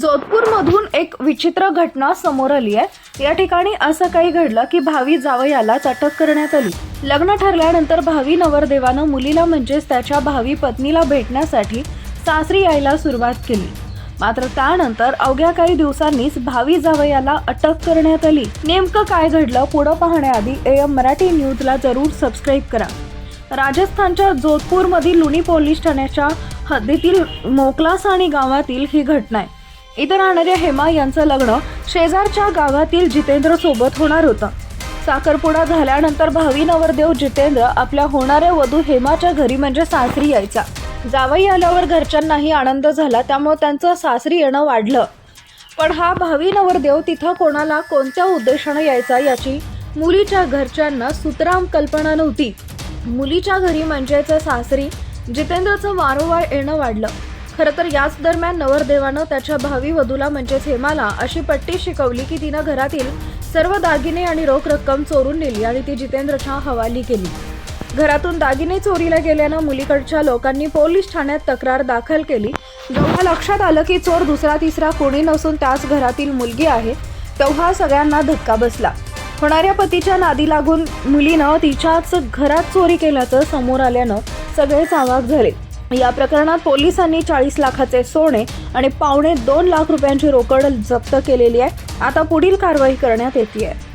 जोधपूरमधून एक विचित्र घटना समोर आली आहे. या ठिकाणी असं काही घडलं की भावी जावयालाच अटक करण्यात आली. लग्न ठरल्यानंतर भावी नवरदेवानं मुलीला म्हणजेच त्याच्या भावी पत्नीला भेटण्यासाठी सासरी यायला सुरुवात केली. मात्र त्यानंतर अवघ्या काही दिवसांनीच भावी जावयाला अटक करण्यात आली. नेमकं काय घडलं पुढं पाहण्याआधी एम मराठी न्यूजला जरूर सबस्क्राईब करा. राजस्थानच्या जोधपूरमधील लुणी पोलीस ठाण्याच्या हद्दीतील मोकलासाणी गावातील ही घटना आहे इथं राहणाऱ्या हेमा यांचं लग्न शेजारच्या गावातील जितेंद्र सोबत होणार होतं. साखरपुडा झाल्यानंतर भावी नवरदेव जितेंद्र आपल्या होणाऱ्या वधू हेमाच्या घरी म्हणजे सासरी यायचा. जावई आल्यावर घरच्यांनाही आनंद झाला त्यामुळे त्यांचं सासरी येणं वाढलं. पण हा भावी नवरदेव तिथं कोणाला कोणत्या उद्देशानं यायचा याची मुलीच्या घरच्यांना सुतराम कल्पना नव्हती. मुलीच्या घरी म्हणजेच सासरी जितेंद्रचं वारंवार येणं वाढलं. खरं तर याच दरम्यान नवरदेवानं त्याच्या भावी वधूला म्हणजेच हेमाला अशी पट्टी शिकवली की तिनं घरातील सर्व दागिने आणि रोख रक्कम चोरून नेली आणि ती जितेंद्रच्या हवाली केली. घरातून दागिने चोरीला गेल्यानं मुलीकडच्या लोकांनी पोलीस ठाण्यात तक्रार दाखल केली. जेव्हा लक्षात आलं की चोर दुसरा तिसरा कोणी नसून त्याच घरातील मुलगी आहे तेव्हा सगळ्यांना धक्का बसला. होणाऱ्या पतीच्या नादी लागून मुलीनं तिच्याच घरात चोरी केल्याचं समोर आल्यानं सगळेच आवाक झाले. या प्रकरणात पोलिसांनी चाळीस लाखाचे सोने आणि पावणे दोन लाख रुपयांची रोकड जप्त केलेली आहे. आता पुढील कारवाई करण्यात येते